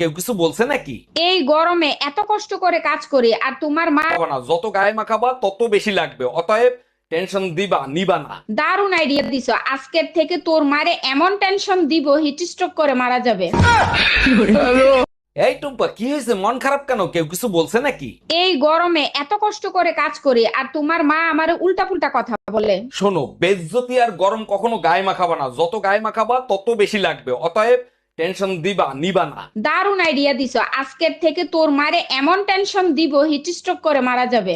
কেউ কিছু বলছে নাকি? এই গরমে এত কষ্ট করে কাজ করি আর তোমার মা খাবা না যত গায়ে মাখাবা তত বেশি লাগবে। অতএব টেনশন দিবা নিবা না। দারুণ আইডিয়া দিছো। আজকের থেকে তোর মারে এমন টেনশন দিব হিট স্ট্রোক করে মারা যাবে। এই টুম্পা কি হয়েছে? মন খারাপ কেন? কেউ কিছু বলছে নাকি? এই গরমে এত কষ্ট করে কাজ করি আর তোমার মা আমারে উল্টা পুল্টা কথা বলে। শোনো বেজ্জতি আর গরম কখনো গায়ে মাখাবা না। যত গায়ে মাখাবা তত বেশি লাগবে। অতএব টেনশন দিবা নিবা না। দারুণ আইডিয়া দিছো। আজকের থেকে তোর মারে এমন টেনশন দিব হিট স্ট্রোক করে মারা যাবে।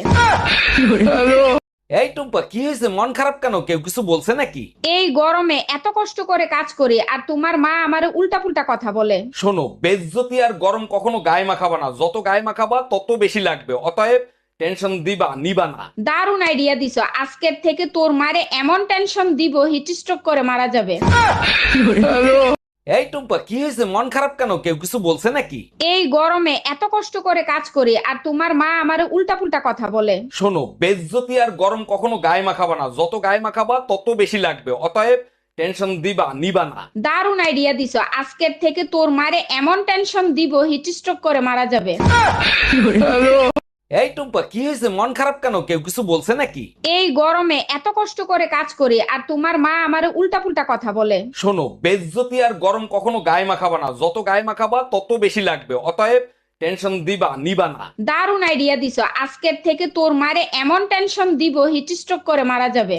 এই টুম্পা কি হয়েছে? মন খারাপ কেন? কেউ কিছু বলছে নাকি? এই গরমে এত কষ্ট করে কাজ করি আর তোমার মা আমারে উল্টা পুল্টা কথা বলে। শোনো বেজ্জতি আর গরম কখনো গায়ে মাখাবা না। যত গায়ে মাখাবা তত বেশি লাগবে। অতএব টেনশন দিবা নিবা না। দারুণ আইডিয়া দিছো। আজকের থেকে তোর মারে এমন টেনশন দিব হিট স্ট্রোক করে মারা যাবে। এই টুম্পা কি হয়েছে? মন খারাপ কেন? কেউ কিছু বলছে নাকি? এই গরমে এত কষ্ট করে কাজ করি আর তোমার মা আমারে উল্টা পুল্টা কথা বলে। শোনো বেজ্জতি আর গরম কখনো গায়ে মাখাবা না। যত গায়ে মাখাবা তত বেশি লাগবে। অতএব টেনশন দিবা নিবা না। দারুণ আইডিয়া দিছো। আজকের থেকে তোর মারে এমন টেনশন দিব হিট স্ট্রোক করে মারা যাবে। এই টুম্পা কি হয়েছে? মন খারাপ কেন? কেউ কিছু বলছে নাকি? এই গরমে এত কষ্ট করে কাজ করি আর তোমার মা আমারে উল্টা পুল্টা কথা বলে। শোনো বেজ্জতি আর গরম কখনো গায়ে মাখাবা না। যত গায়ে মাখাবা তত বেশি লাগবে। অতএব টেনশন দিবা নিবা না। দারুণ আইডিয়া দিছো। আজকের থেকে তোর মারে এমন টেনশন দিব হিট স্ট্রোক করে মারা যাবে।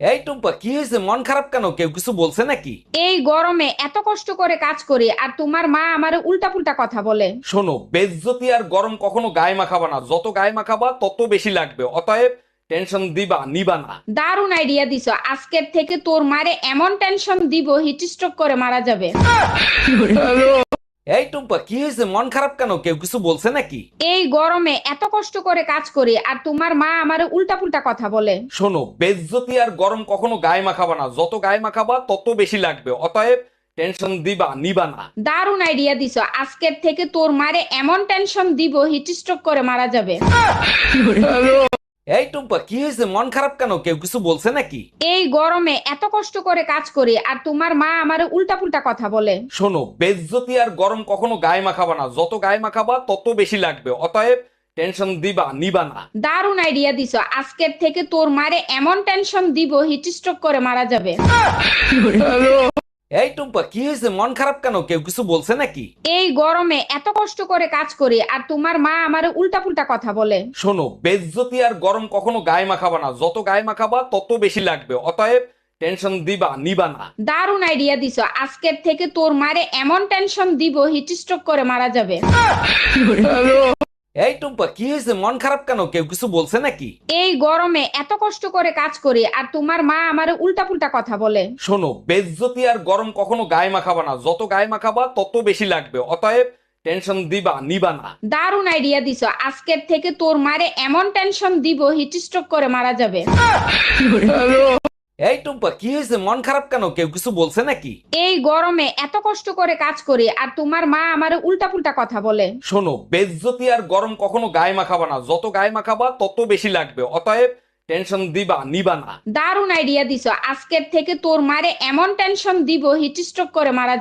এই টুম্পা কি হয়েছে? মন খারাপ কেন? কেউ কিছু বলছে নাকি? এই গরমে এত কষ্ট করে কাজ করি আর তোমার মা আমারে উল্টা পুল্টা কথা বলে। শোনো বেজ্জতি আর গরম কখনো গায়ে মাখাবা না। যত গায়ে মাখাবা তত বেশি লাগবে। অতএব টেনশন দিবা নিবা না। দারুণ আইডিয়া দিছো। আজকের থেকে তোর মারে এমন টেনশন দিব হিট স্ট্রোক করে মারা যাবে। এই টুম্পা কি হয়েছে? মন খারাপ কেন? কেউ কিছু বলছে নাকি? এই গরমে এত কষ্ট করে কাজ করি আর তোমার মা আমারে উল্টা পুল্টা কথা বলে। শোনো বেজ্জতি আর গরম কখনো গায়ে মাখাবা না। যত গায়ে মাখাবা তত বেশি লাগবে। অতএব টেনশন দিবা নিবা না। দারুণ আইডিয়া দিছো। আজকের থেকে তোর মারে এমন টেনশন দিব হিট স্ট্রোক করে মারা যাবে। এই টুম্পা কি হয়েছে? মন খারাপ কেন? কেউ কিছু বলছে নাকি? এই গরমে এত কষ্ট করে কাজ করি আর তোমার মা আমারে উল্টা পুল্টা কথা বলে। শোনো বেজ্জতি আর গরম কখনো গায়ে মাখাবা না। যত গায়ে মাখাবা তত বেশি লাগবে। অতএব টেনশন দিবা নিবা না। দারুণ আইডিয়া দিছো। আজকের থেকে তোর মারে এমন টেনশন দিব হিট স্ট্রোক করে মারা যাবে। এই টুম্পা কি হয়েছে? মন খারাপ কেন? কেউ কিছু বলছে নাকি? এই গরমে এত কষ্ট করে কাজ করি আর তোমার মা আমারে উল্টা পুল্টা কথা বলে। শোনো বেজ্জতি আর গরম কখনো গায়ে মাখাবা না। যত গায়ে মাখাবা তত বেশি লাগবে। অতএব টেনশন দিবা নিবা না। দারুণ আইডিয়া দিছো। আজকের থেকে তোর মারে এমন টেনশন দিব হিট স্ট্রোক করে মারা যাবে। এই টুম্পা কি হয়েছে? মন খারাপ কেন? কেউ কিছু বলছে নাকি? এই গরমে এত কষ্ট করে কাজ করি আর তোমার মা আমারে উল্টা পুল্টা কথা বলে। শোনো বেজ্জতি আর গরম কখনো গায়ে মাখাবা না। যত গায়ে মাখাবা তত বেশি লাগবে। অতএব টেনশন দিবা নিবা না। দারুণ আইডিয়া দিছো। আজকের থেকে তোর মারে এমন টেনশন দিব হিট স্ট্রোক করে মারা যাবে। এই টুম্পা কি হয়েছে? মন খারাপ কেন? কেউ কিছু বলছে নাকি? এই গরমে এত কষ্ট করে কাজ করি আর তোমার মা আমারে উল্টা পুল্টা কথা বলে। শোনো বেজ্জতি আর গরম কখনো গায়ে মাখাবা না। যত গায়ে মাখাবা তত বেশি লাগবে। অতএব টেনশন দিবা নিবা না। দারুণ আইডিয়া দিছো। আজকের থেকে তোর মারে এমন টেনশন দিব হিট স্ট্রোক করে মারা যাবে।